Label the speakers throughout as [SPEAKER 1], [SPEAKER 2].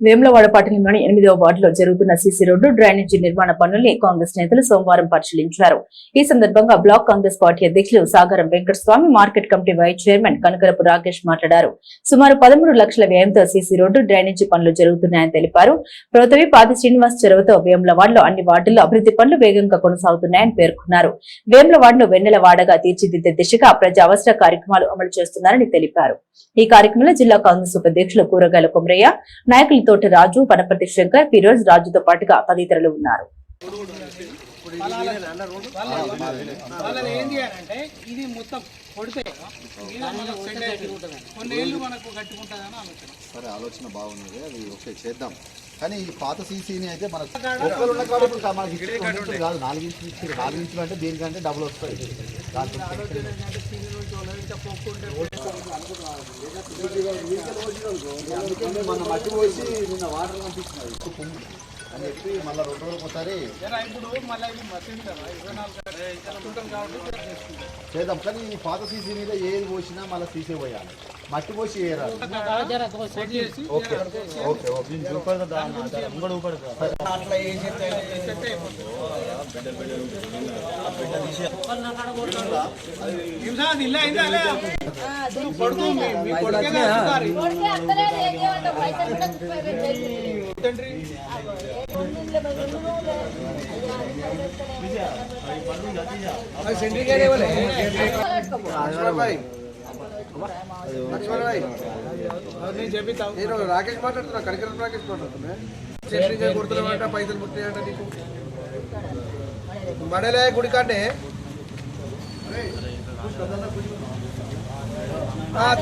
[SPEAKER 1] వేములవాడ పట్టణంలోని ఎనిమిదవ వార్డులో జరుగుతున్న సీసీ రోడ్డు డ్రైనేజీ నిర్మాణ పనుల్ని కాంగ్రెస్ నేతలు సోమవారం పరిశీలించారు. ఈ సందర్భంగా బ్లాక్ కాంగ్రెస్ పార్టీ అధ్యక్షులు Sagaram Venkataswamy market committee vice chairman Kanakarapu Rakesh మాట్లాడారు. సుమారు పదమూడు లక్షల వ్యయంతో సీసీ రోడ్డు డ్రైనేజీ పనులు జరుగుతున్నాయని తెలిపారు. ప్రభుత్వవి పాది శ్రీనివాస్ చెరువుతో వేములవాడలో అన్ని వార్డుల్లో అభివృద్ధి పనులు వేగంగా కొనసాగుతున్నాయని పేర్కొన్నారు. వేములవాడను వెన్నెల వాడగా తీర్చిదిద్దే దిశగా ప్రజా అవసర కార్యక్రమాలు అమలు చేస్తున్నారని తెలిపారు. ఈ కార్యక్రమంలో జిల్లా కాంగ్రెస్ ఉపాధ్యక్షులు కూరగాయల కుమరయ్య నాయకులు తోట రాజు వనపర్తి శంకర్ ఫిరోజ్ రాజుతో పాటుగా తదితరులు ఉన్నారు.
[SPEAKER 2] వాళ్ళని ఏం చేయాలంటే ఇది మొత్తం కొడితే మీద మనకు సెట్ అవుతుంది. కొన్ని ఏళ్ళు మనకు కట్టుకుంటుందని ఆలోచన.
[SPEAKER 3] సరే ఆలోచన బాగున్నది అది ఓకే చేద్దాం. కానీ ఈ పాత సీసీని అయితే మనకు ఒక్కరు ఉన్న ఇప్పుడు మనకి కాదు. నాలుగు ఇంచులు నాలుగు ఇంచులు అంటే దీనికంటే డబుల్ వస్తాయి. మన మట్టి పోసి నిన్న వాటర్ పంపించినారు ఉప్పు పొంగు అని చెప్పి మళ్ళీ రెండు రోజులకు ఒకసారి చేద్దాం. కానీ ఈ పాత సీసీ మీద ఏది పోసినా మళ్ళీ సీసీ పోయాలి. మట్టి పోసి వేయరాదు
[SPEAKER 2] సెట్ చేసి
[SPEAKER 3] ఓకే.
[SPEAKER 2] నేను
[SPEAKER 4] రాకేష్ మాట్లాడుతున్నా కరికరం రాకేష్ మాట్లాడుతున్నా. సెంట్రింగ్ కొడుతున్నామంట పైసలు ముట్టినాయంట నీకు. మడలే గుడి కాడే.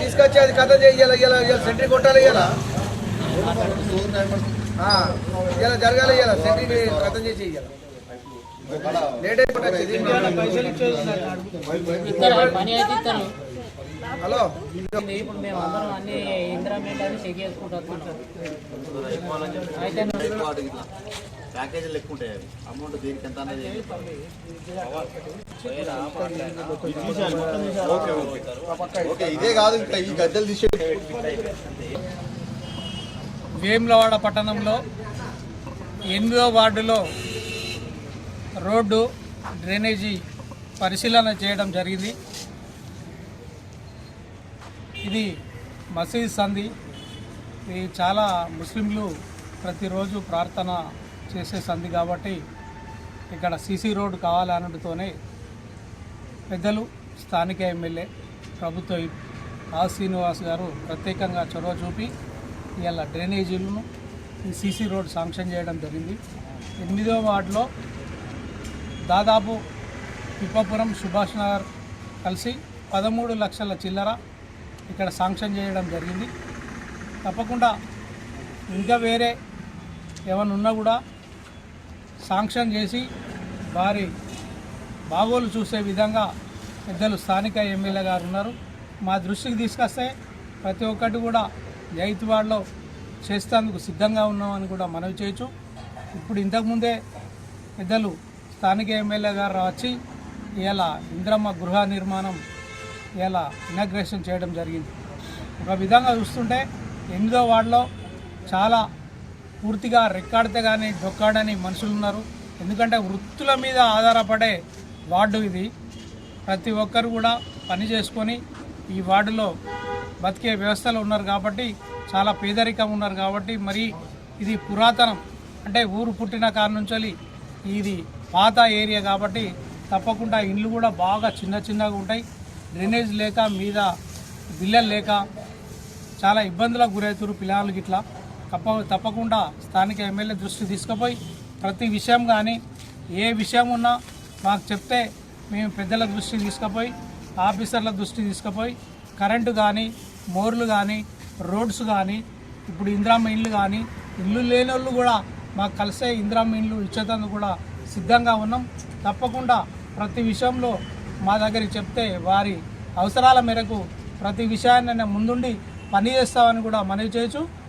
[SPEAKER 4] తీసుకొచ్చి అది కథ చేయాలి ఇలా ఇలా సెంట్రింగ్ కొట్టాలి ఇలా ఇలా జరగాలి ఇలా సెంట్రింగ్ కథ చేసి ఇయ్యాలి. లేట్ అయిపోయింది
[SPEAKER 2] పైసలు ఇచ్చేది
[SPEAKER 4] హలో.
[SPEAKER 5] ఇప్పుడు మేము అందరం అన్ని ఇందిరా చెక్ చేసుకుంటూ వస్తున్నాం అయితే
[SPEAKER 3] ప్యాకేజీలు ఎక్కువ ఉంటాయి అవి. అమౌంట్ దీనికి ఎంత అనేది ఓకే ఓకే. ఓకే ఇదే కాదు ఇంకా ఈ గద్దెలు తీసే
[SPEAKER 2] వేములవాడ పట్టణంలో ఎనిమిదో వార్డులో రోడ్డు డ్రైనేజీ పరిశీలన చేయడం జరిగింది. ఇది మసీద్ సంధి. ఇది చాలా ముస్లింలు ప్రతిరోజు ప్రార్థన చేసే సంధి కాబట్టి ఇక్కడ సీసీ రోడ్డు కావాలనడంతోనే పెద్దలు స్థానిక ఎమ్మెల్యే ప్రభుత్వ ఆ శ్రీనివాస్ గారు ప్రత్యేకంగా చొరవ చూపి ఇవాళ డ్రైనేజీలను ఈ సీసీ రోడ్ శాంక్షన్ చేయడం జరిగింది. ఎనిమిదో వార్డులో దాదాపు పిప్పపురం సుభాష్ నగర్ కలిసి పదమూడు లక్షల చిల్లర ఇక్కడ శాంక్షన్ చేయడం జరిగింది. తప్పకుండా ఇంకా వేరే ఏమైనా ఉన్నా కూడా శాంక్షన్ చేసి వారి బాగోలు చూసే విధంగా పెద్దలు స్థానిక ఎమ్మెల్యే గారు ఉన్నారు. మా దృష్టికి తీసుకొస్తే ప్రతి ఒక్కటి కూడా జైతువాడలో చేసేందుకు సిద్ధంగా ఉన్నామని కూడా మనవి చేయొచ్చు. ఇప్పుడు ఇంతకుముందే పెద్దలు స్థానిక ఎమ్మెల్యే గారు వచ్చి ఇలా ఇంద్రమ్మ గృహ నిర్మాణం ఇలా ఇనాగ్రేషన్ చేయడం జరిగింది. ఒక విధంగా చూస్తుంటే ఎనిమిదో వార్డులో చాలా పూర్తిగా రెక్కాడితే కానీ డొక్కాడని మనుషులు ఉన్నారు. ఎందుకంటే వృత్తుల మీద ఆధారపడే వార్డు ఇది. ప్రతి ఒక్కరు కూడా పని చేసుకొని ఈ వార్డులో బతికే వ్యవస్థలో ఉన్నారు కాబట్టి చాలా పేదరికం ఉన్నారు కాబట్టి మరి ఇది పురాతనం. అంటే ఊరు పుట్టిన కాడ నుంచి ఇది పాత ఏరియా కాబట్టి తప్పకుండా ఇండ్లు కూడా బాగా చిన్న చిన్నగా ఉంటాయి. డ్రైనేజ్ లేక మీద బిల్లలు లేక చాలా ఇబ్బందులకు గురవుతారు పిల్లలు గిట్లా. తప్ప తప్పకుండా స్థానిక ఎమ్మెల్యే దృష్టి తీసుకుపోయి ప్రతి విషయం కానీ ఏ విషయం ఉన్నా మాకు చెప్తే మేము పెద్దల దృష్టి తీసుకుపోయి ఆఫీసర్ల దృష్టి తీసుకుపోయి కరెంటు కానీ మోర్లు కానీ రోడ్స్ కానీ ఇప్పుడు ఇందిరామ్మ ఇండ్లు కానీ ఇల్లు లేని వాళ్ళు కూడా మాకు కలిసే ఇందిరామ్మ ఇండ్లు ఇచ్చేటందుకు కూడా సిద్ధంగా ఉన్నాం. తప్పకుండా ప్రతి విషయంలో మా దగ్గరికి చెప్తే వారి అవసరాల మేరకు ప్రతి విషయాన్ని ముందుండి పనిచేస్తామని కూడా మనవి చేయొచ్చు.